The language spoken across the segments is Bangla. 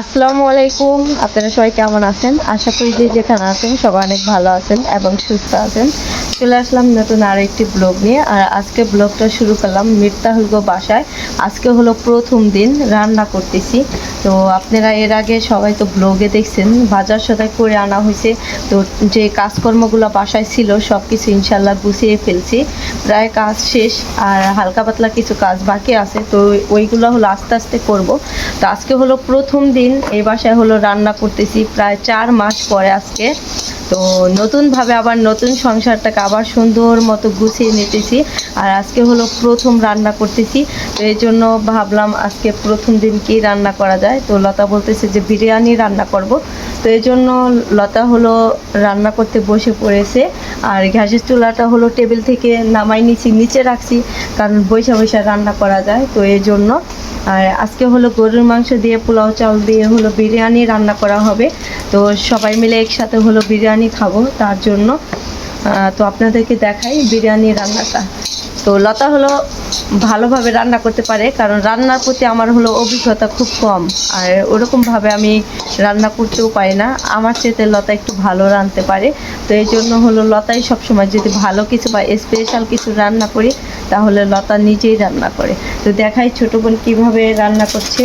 আসসালামু আলাইকুম। আপনারা সবাই কেমন আছেন? আশা করি যে যেখানে আছেন সবাই অনেক ভালো আছেন এবং সুস্থ আছেন। চলে আসলাম নতুন আরও একটি ব্লগ নিয়ে আর আজকে ব্লগটা শুরু করলাম মির্তাহুলগো বাসায়। আজকে হলো প্রথম দিন রান্না করতেছি। তো আপনারা এর আগে সবাই তো ব্লগে দেখছেন, বাজার সদায় করে আনা হয়েছে। তো যে কাজকর্মগুলো বাসায় ছিল সব কিছু ইনশাল্লাহ গুছিয়ে ফেলছি। প্রায় কাজ শেষ আর হালকা পাতলা কিছু কাজ বাকি আছে, তো ওইগুলো হলো আস্তে আস্তে করব। তো আজকে হলো প্রথম দিন, এই বাসায় হলো রান্না করতেছি প্রায় চার মাস পরে আজকে। তো নতুনভাবে আবার নতুন সংসারটাকে আবার সুন্দর মতো গুছিয়ে নিতেছি। আর আজকে হলো প্রথম রান্না করতেছি, তো এই জন্য ভাবলাম আজকে প্রথম দিন কি রান্না করা যায়। তো লতা বলতেছে যে, বিরিয়ানি রান্না করব। তো এই জন্য লতা হলো রান্না করতে বসে পড়েছে। আর গ্যাসের চুলাটা হলো টেবিল থেকে নামাই নিছি, নিচে রাখছি, কারণ বৈশা বৈশা রান্না করা যায়। তো এই জন্য, আর আজকে হলো গরুর মাংস দিয়ে, পোলাও চাল দিয়ে হলো বিরিয়ানি রান্না করা হবে। তো সবাই মিলে একসাথে হলো বিরিয়ানি খাব, তার জন্য তো আপনাদেরকে দেখাই বিরিয়ানি রান্নাটা। তো লতা হলো ভালোভাবে রান্না করতে পারে, কারণ রান্নার প্রতি আমার হলো অভিজ্ঞতা খুব কম। আর ওরকমভাবে আমি রান্না করতেও পারি না। আমার চেতে লতা একটু ভালো রাঁধতে পারে। তো এই জন্য হলো লতাই সবসময় যদি ভালো কিছু বা স্পেশাল কিছু রান্না করি, তাহলে লতা নিজেই রান্না করে। তো দেখাই ছোট বোন কীভাবে রান্না করছে।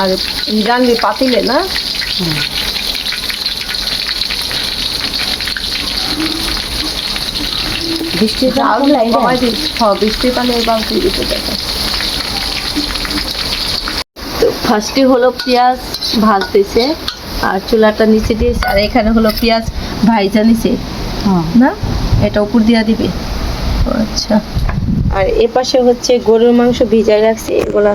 আর জানবি পাতিলে না বৃষ্টির হ্যাঁ বৃষ্টির পানি বালতি দিতে দেখো তো ফার্স্টে হলো পেঁয়াজ ভাজতেছে আর চুলাটা নিচে দিয়েছে আর এখানে হলো পেঁয়াজ ভাইজা নিচে। না? এটা উপর দিয়া দিবে। আচ্ছা। আর এ পাশে হচ্ছে গরুর মাংস ভিজাই রাখছে এগুলা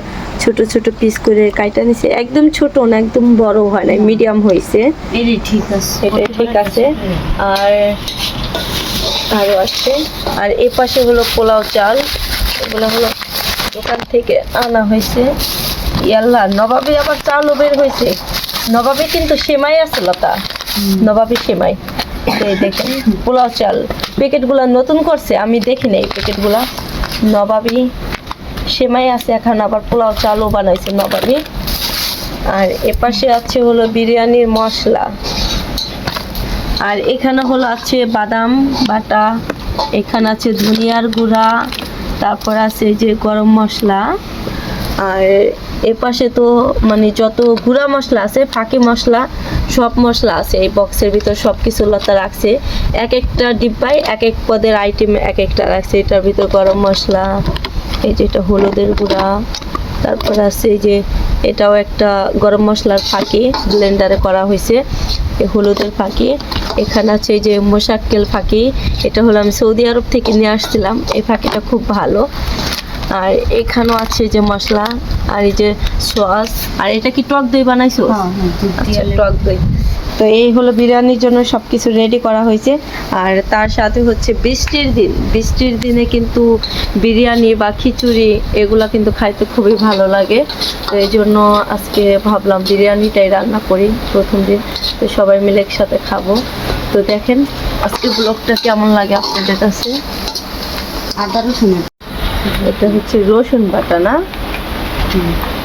ছোট ছোট পিস করে কাইটা নিছে। একদম ছোট না একদম বড় হয় না মিডিয়াম হয়েছে ঠিক আছে। এটা ঠিক আছে। আর আরও আছে। আর এ পাশে হলো পোলাও চাল। এগুলো হলো দোকান থেকে আনা হয়েছে। ইয়াল্লা নবাবী আবার চালও বের হয়েছে। নবাবী কিন্তু সেমাই আছে লতা। নবাবী সেমাই। এই দেখেন পোলাও চাল। প্যাকেটগুলো নতুন করছে আমি দেখি নাই প্যাকেটগুলা। নবাবী সেমাই আছে, এখন আবার পোলাও চালও বানাইছে নবাবী। আর এপাশে আছে হলো বিরিয়ানির মশলা। আর এখানে হলো আছে বাদাম বাটা, এখানে আছে ধনিয়ার গুঁড়া, তারপর আছে যে গরম মশলা। আর এপাশে তো মানে যত গুঁড়া মশলা আছে, ফাঁকি মশলা, সব মশলা আছে এই বক্সের ভিতর সব কিছু লতা রাখছে। এক একটা ডিব্বায় এক এক পদের আইটেম এক একটা রাখছে, এটার ভিতর গরম মশলা। এই যে এটা হলুদের গুঁড়া তারপর আছে এই যে এটাও একটা গরম মশলার ফাঁকি ব্লেন্ডারে করা হয়েছে এই হলুদের ফাঁকি। এখানে আছে যে মোশাক্কেল ফাঁকি এটা হলো আমি সৌদি আরব থেকে নিয়ে আসছিলাম এই ফাঁকিটা খুব ভালো। আর এখানেও আছে যে মশলা আর এই যে সস আর এটা কি টক দই বানাইছো? হ্যাঁ হ্যাঁ আচ্ছা টক দই। তো এই হলো বিরিয়ানির জন্য সব কিছু রেডি করা হয়েছে। আর তার সাথে হচ্ছে বৃষ্টির দিন। বৃষ্টির দিনে কিন্তু বিরিয়ানি বা খিচুড়ি এগুলো কিন্তু খাইতে খুবই ভালো লাগে। তো এই জন্য আজকে ভাবলাম বিরিয়ানিটাই রান্না করি প্রথম দিন। তো সবাই মিলে একসাথে খাব। তো দেখেন আজকে ব্লগটা কেমন লাগে আপনাদের কাছে? আদা রসুনের এটা হচ্ছে রসুন বাটা না?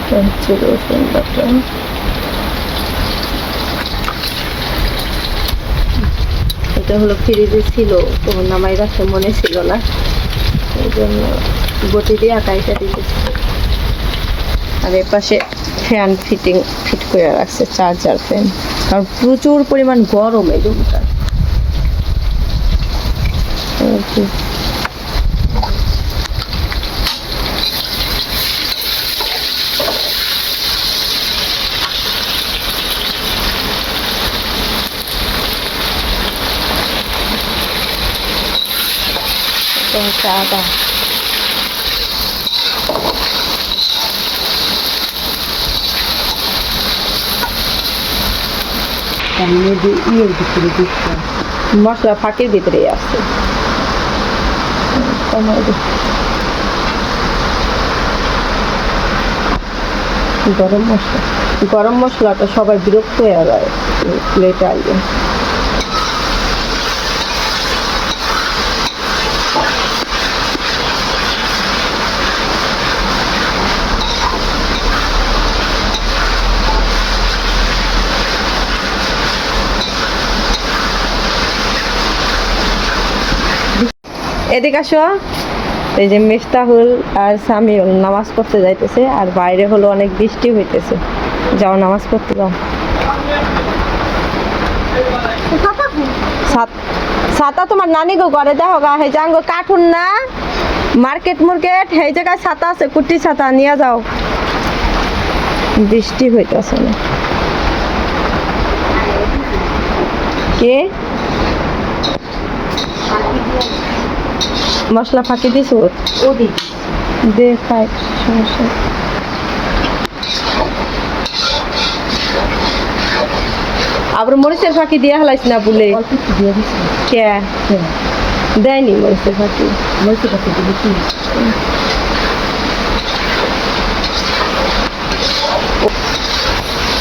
এটা হচ্ছে রসুন বাটা। এটা হলো ফ্রিজে ছিল, তখন নামাই রাখতে মনে ছিল না। এই জন্য বটি দিয়ে আঁকাইটা দিতেছি। আর এর পাশে ফ্যান ফিটিং, ফিট করে রাখছে, চার্জার ফ্যান। কারণ প্রচুর পরিমাণ গরম এই রুমটা। আদা সামনে দিয়ে ইয়ের ভিতরে দিচ্ছে মশলা ফাঁকের ভিতরেই আছে। গরম মশলা। গরম মশলাটা সবাই বিরক্ত হয়ে যায় প্লেটে আসবে এদিকে আসো। এই যে মিফতাহুল আর সামিউল নামাজ পড়তে যাইতেছে, আর বাইরে হলো অনেক বৃষ্টি হইতেছে। যাও নামাজ পড়তে যাও। ছাতা তোমার নানি গো ঘরে, দেখো গা হে যাঙ্গো কাঠুন না। মার্কেট মুর্কেট সেই জায়গায় ছাতা আছে কুটি ছাতা নিয়ে যাও। বৃষ্টি হইতেছে। না কে? মশলা ফাঁকি দিস ও দি দে খাই সমস্যা। আবার মরিচের ফাঁকি দিয়ে হালাইস না বলে? দেয়নি মরিচের ফাঁকি। মরিচের ফাঁকি কি?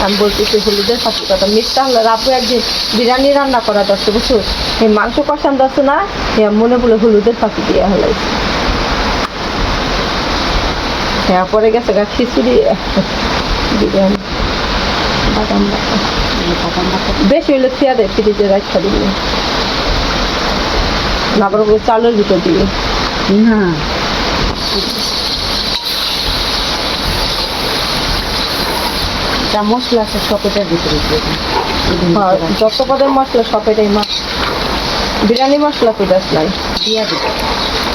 আমি বলতেছি, হলুদের ফাঁকি কথা মিষ্টা হলো রাপু একদিন বিরিয়ানি রান্না করা দশটা বুঝছ? এই মাংস কষান দশ না মনে বলে হলুদের ফাঁকি দিয়ে হালাইছে হ্যাঁ পরে গেছে গা খিচুড়ি, বিরিয়ানি, বাদাম বাদাম বেশি হইলে খেয়া দেয় ফ্রিজে রাখা আবার ওগুলো চালের ভিতর দিবি। না। যা মশলা আছে সবটার ভিতরে দিয়ে যত পদের মশলা সব এটাই মাছ বিরিয়ানি মশলা কইতাস নাই? দিয়া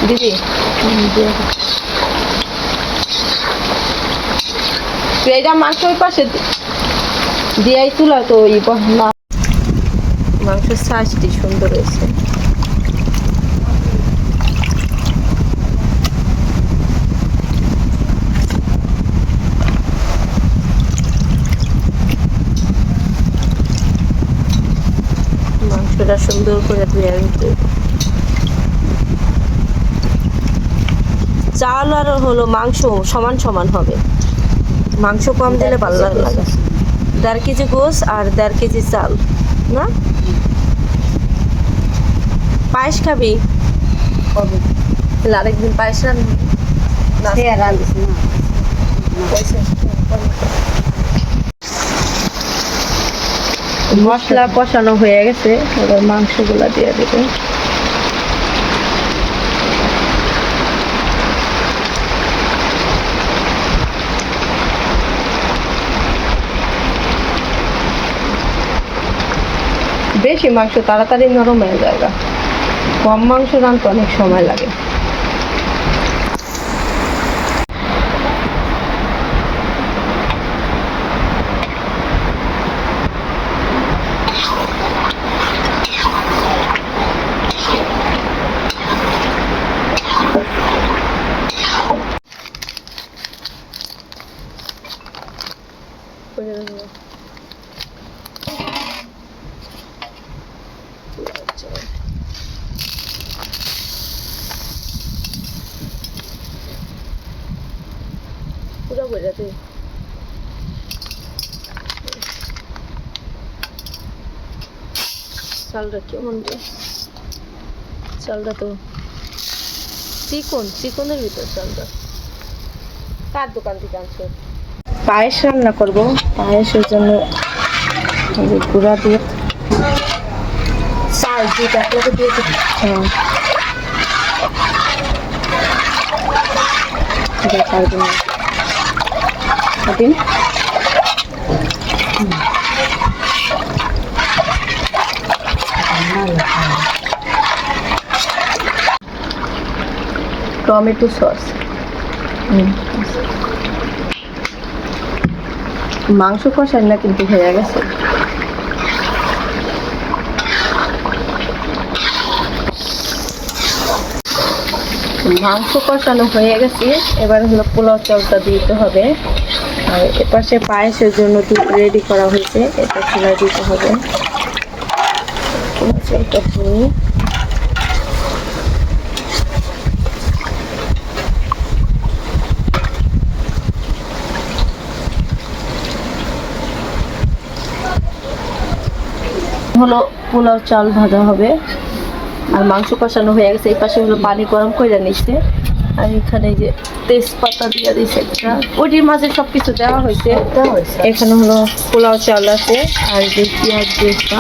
দিবি? দিবি দিয়ে দে। এইটা মাংস ওই পাশে দিয়াই তুলা তো ওই মাংসের সাইজটি সুন্দর হয়েছে। মাংসটা সুন্দর করে ধুয়ে নিতে চাল আর হলো মাংস সমান সমান হবে। মাংস কম দিলে ভালো লাগে। দেড় কেজি গোস আর দেড় কেজি চাল না? পায়েস খাবি? আরেকদিন পায়েস রান্না না সে আর রাঁধিস না মশলা কষানো হয়ে গেছে, এবার মাংসগুলা দিয়ে দেবে বেশি মাংস তাড়াতাড়ি নরম হয়ে যায়। কম মাংস রানতে অনেক সময় লাগে পুরো বইটা তুই। চালটা কেমন চালটা তো চিকন, চিকনের ভিতর চালটা। কার দোকান থেকে আনছো? পায়েস রান্না করব। পায়েসের জন্য গুঁড়া দিয়ে চাল দিয়ে হ্যাঁ। দেখার দিন। Tomato sauce. মাংস কষার না কিন্তু হয়ে গেছে। মাংস কষানো হয়ে গেছে। এবার হলো পোলাও চালটা দিতে হবে। আর এপাশে পায়েসের জন্য দুধ রেডি করা হয়েছে। এটা চুলায় দিতে হবে। চালটা হলো পোলাও চাল ভাজা হবে। আর মাংস কষানো হয়ে গেছে এই পাশে হলো পানি গরম করে নিচ্ছে আর এখানে যে তেজপাতা দিয়ে দিচ্ছে একটা। ওটির মাঝে সব কিছু দেওয়া হয়েছে। এখানে হলো পোলাও চাল আছে আর যে পেঁয়াজ দিয়েছা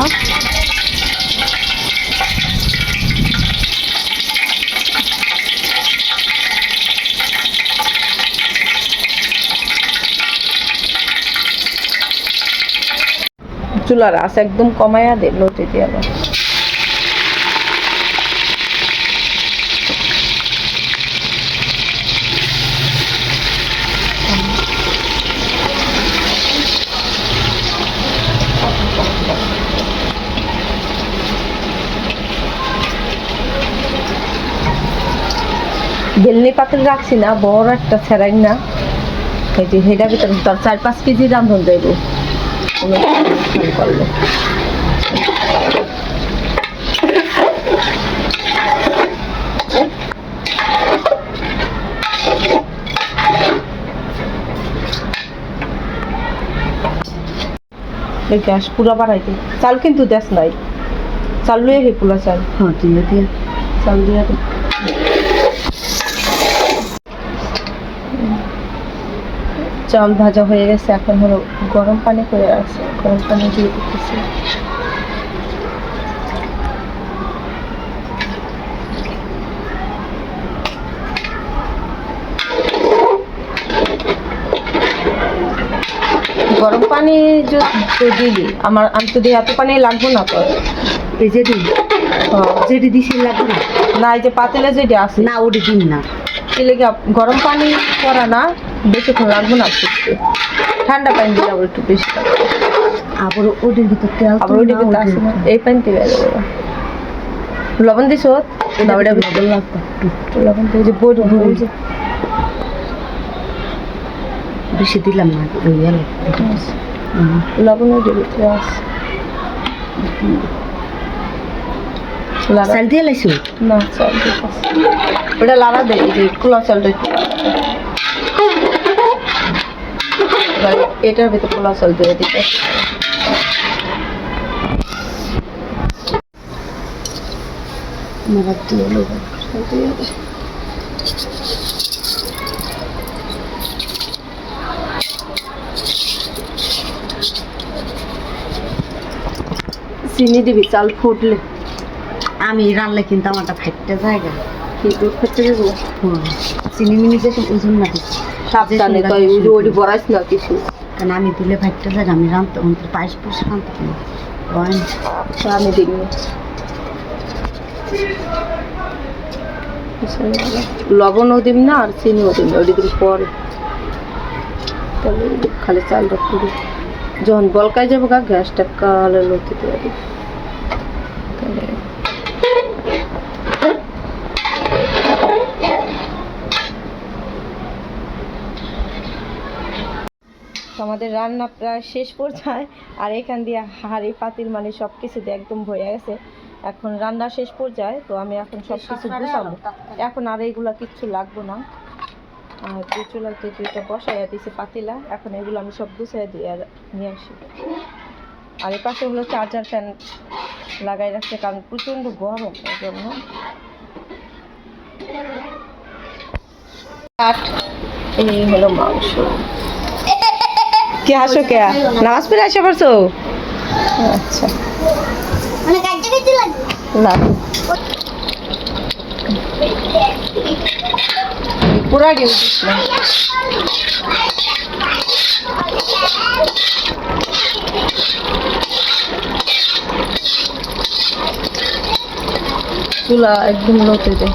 চুলার আস একদম কমায়া দে লোটে দিয়ে আবার। বেলনি পাতিল রাখছি না, বড় একটা ছেড়াই না। এই যে হেডা ভিতরে, তোর চার পাঁচ কেজি রান্ধন দেব। করলে গ্যাস পুরা বাড়াইতে। চাল কিন্তু দেশ নাই। চাল লুয়ে হে পুলা চাল। হ্যাঁ তুই দিয়ে চাল দিয়ে চাল ভাজা হয়ে গেছে এখন হলো গরম পানি করে আছে গরম পানি দিয়ে দিতেছি। গরম পানি যদি দিলি আমার আমি তো দিয়ে এত পানি লাগবো না তো। এই যেটি যেটি দিছি লাগবে না? না এই যে পাতিলে যেটা আছে। না ওটি দিন না। গরম পানি করা না? বেশিক্ষণ লাগবে না ফুটতে ঠান্ডা পানি দিলে আবার একটু বেশি আবার ওটির ভিতর তেল আবার আসে না। এই পানি দিয়ে দেবো লবণ দিছ? না ওটা লবণ লাগতো লবণ দিয়ে যে বড় ওই বেশি দিলাম না ওই গেল লবণ ভিতরে আছে। চাল দিয়ে লাইছো? না চাল আছে ওটা লাড়া দেয় যে চালটা একটু লাড়া দে। এবার এটার ভিতরে পোলাও চাল দিয়ে দিতে চিনি দিবি চাল ফুটলে। আমি রান্না কিন্তু আমারটা ফাইটটা জায়গা কি দুধ খেতে দেবো চিনি মিনি যেসব ওজন না দিচ্ছি। সাবধানে তো ওই বড়াইস না কিছু। কারণ আমি দিলে ফাইটটা জায়গা আমি অন্তর পায়েস পুষ রানতে পারি আমি দিবি। লবণও দিবি না, আর চিনিও দিবি ওটি দিবি পরে। তাহলে খালি চালটা পুরো যখন বলকায় যাব গা, গ্যাসটা কালে লতি দিয়ে দিবি তাহলে তো আমাদের রান্না প্রায় শেষ পর্যায়ে আর এখান দিয়ে হাঁড়ি পাতিল মানে সব কিছু দিয়ে একদম ভরে গেছে। এখন রান্না শেষ পর্যায়ে তো আমি এখন সব কিছু গুছাবো। এখন আর এইগুলা কিচ্ছু লাগবো না। আর দুই চুলাতে দুইটা বসাইয়া দিয়েছি পাতিলা। এখন এগুলো আমি সব গুছাই দিয়ে আর নিয়ে আসি। আর এই পাশে হলো চার্জার ফ্যান লাগাই রাখছে কারণ প্রচণ্ড গরম এই জন্য। কাঠ এই হলো মাংস। কে আসো কে? নামাজ পড়ে আসে পারছ আচ্ছা। মানে না। পুরা ডিম দিস চুলা একদম লোতে দেয়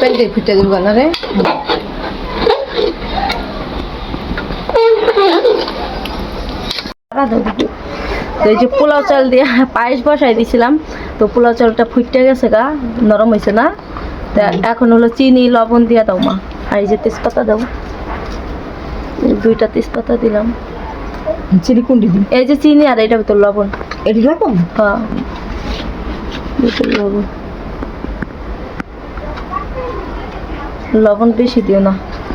থেকে ফিটে দিব না রে। তো এই যে পোলাও চাল দিয়ে পায়েস বসাই দিছিলাম তো পোলাও চালটা ফুটতে গেছে গা নরম হয়েছে না? তা এখন হলো চিনি লবণ দিয়ে দাও মা। আর এই যে তেজপাতা দাও। দুইটা তেজপাতা দিলাম। চিনি কোনটি দিন এই যে চিনি আর এটা ভিতর লবণ। এটি রকম হ্যাঁ। ভিতর লবণ। লবণ বেশি দিও না।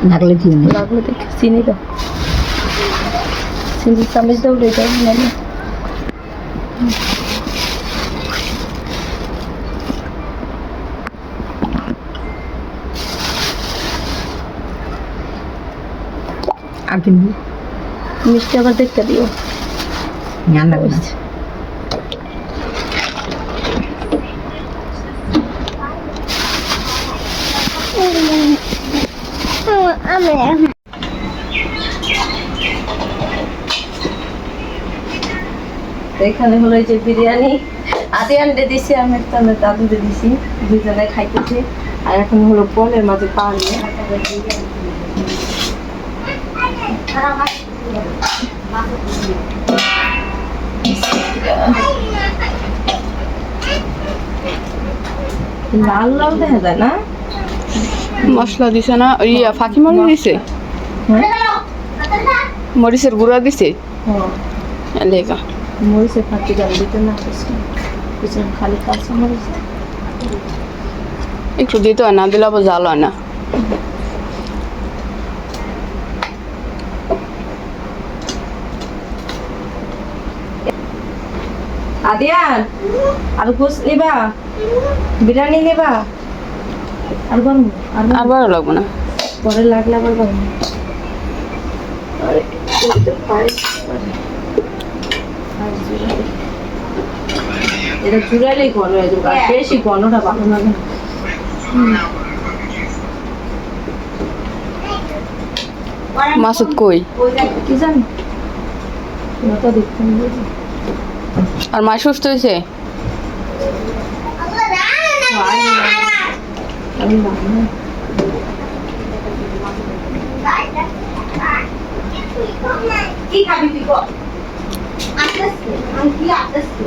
লাগলে দিয়ে নে। লাগলে দেখি চিনি দাও। চিনি চামচ দাও রে দাও না না। আর কিনবি মিষ্টি আবার দেখতে দিও। জ্ঞান লাগবে তো এখানে হলো যে বিরিয়ানি। আদি আন্ডে দিছি আমি একটা দাদুতে দিছি, দুজনে খাইতেছি। আর এখন হলো পনেরো মাঝে পা নিয়ে লাল লাল দেখা যায় না? মশলা দিছে না ইয়া ফাঁকি মরিচ দিছে। মরিচের গুঁড়া দিছে। লেগা মরিচে ফাঁকি ডাল দিতে না পিছনে পিছনে খালি কাঁচা মরিচ একটু দিতে হয় না দিলে আবার জাল হয় না। আদিয়ান আর গোস নিবা। বিরিয়ানি নিবা। আর লাগবে না। পরে লাগলে আবার। এটা ঘন হয়ে যাবে। আর বেশি ঘনটা ভালো লাগে মাসুদ কই? কি জানি। আর মা সুস্থ হয়েছে? আমি কি খাবি তুই আস্তে আস্তে আমি কি আস্তে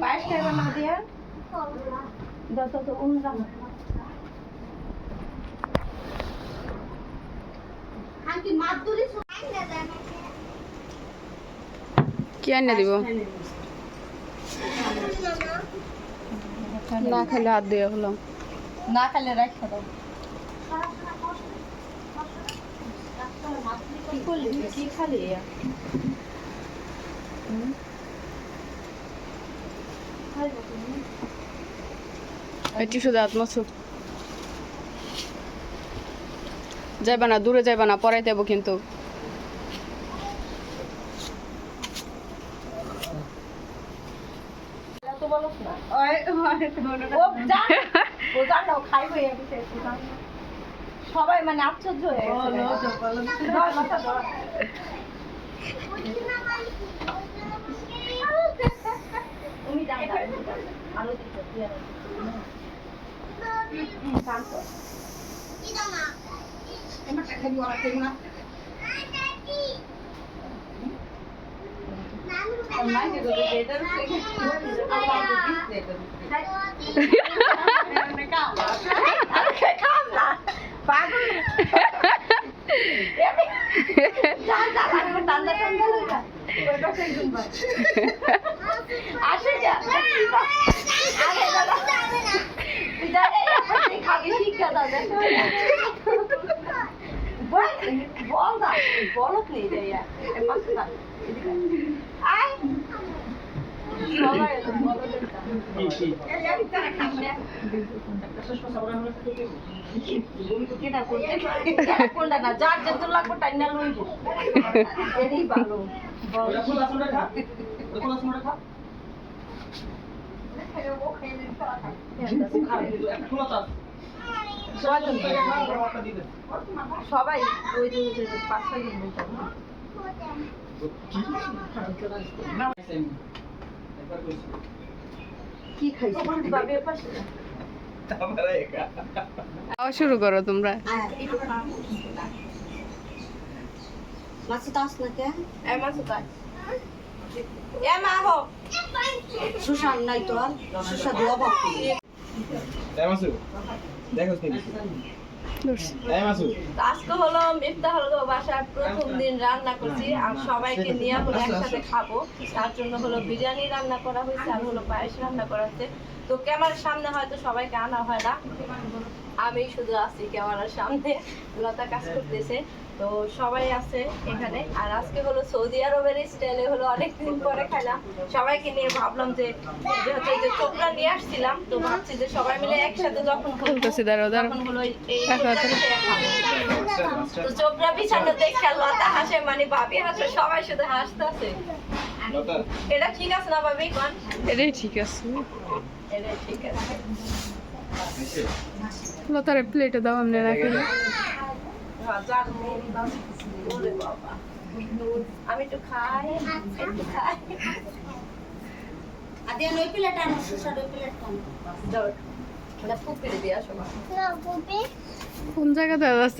পায়েস খাইবা না দিয়া কি আনে দিব? না খেলে হাত দিয়ে হলাম না খাইলে রাখা দাও কি করলি কি খালি? টিসু দাঁত মাসুদ যাইবা না দূরে যাইবা না পরে দেবো কিন্তু। সবাই মানে আশ্চর্য হয়ে গেছে আসে যা। আরে দাদা তুই জানে তুই খাবি শিক্ষা দাদা বল বল না বলত নেই যাইয়া এ পাশে থাক। এদিকে আয়। আয় সবাই এলো, বলদের দাম। এই আমি তারা খাব না। কেটা কোনটা? না? যার যেতে লাগবে টাইনা লইবো। এটাই ভালো। বল। সবাই ওই যে ওই যে পাঁচ ছয় জন কি খাইছি। খাওয়া শুরু করো তোমরা। মাছ তো আস না কে? এ মাসুদ আয়। এ মা হো। সুশান নাই তো আর। ধরছি। তো আজকে হলো মিফতা হলো বাসার প্রথম দিন রান্না করছি আর সবাইকে নিয়ে হলো একসাথে খাব। তার জন্য হলো বিরিয়ানি রান্না করা হয়েছে আর হলো পায়েস রান্না করা হচ্ছে তো ক্যামেরার সামনে হয়তো সবাইকে আনা হয় না। আমি শুধু আছি ক্যামেরার সামনে। লতা কাজ করতেছে। তো সবাই আছে এখানে। আর আজকে হলো সৌদি আরবের স্টাইলে হলো অনেকদিন পরে খাইলাম। সবাইকে নিয়ে ভাবলাম যে যেহেতু যে চোপড়া নিয়ে আসছিলাম তো ভাবছি যে সবাই মিলে একসাথে যখন। তখন হলো এই রাখো। চোপড়া খাব। তো চোপড়া বিছানো দেখে লতা হাসে মানে ভাবি হাসে সবাই শুধু হাসতেছে। এটা ঠিক আছে না ভাবি কোন? এটাই ঠিক আছে। এটা ঠিক আছে। লতারে প্লেটে দাও এমনি রাখি। ওরে বাবা। আমি একটু খাই একটু খাই। আদি ওই প্লেট আনো সুসার ওই প্লেট আনো। দাও দিয়ে আসো বুবি কোন জায়গাতে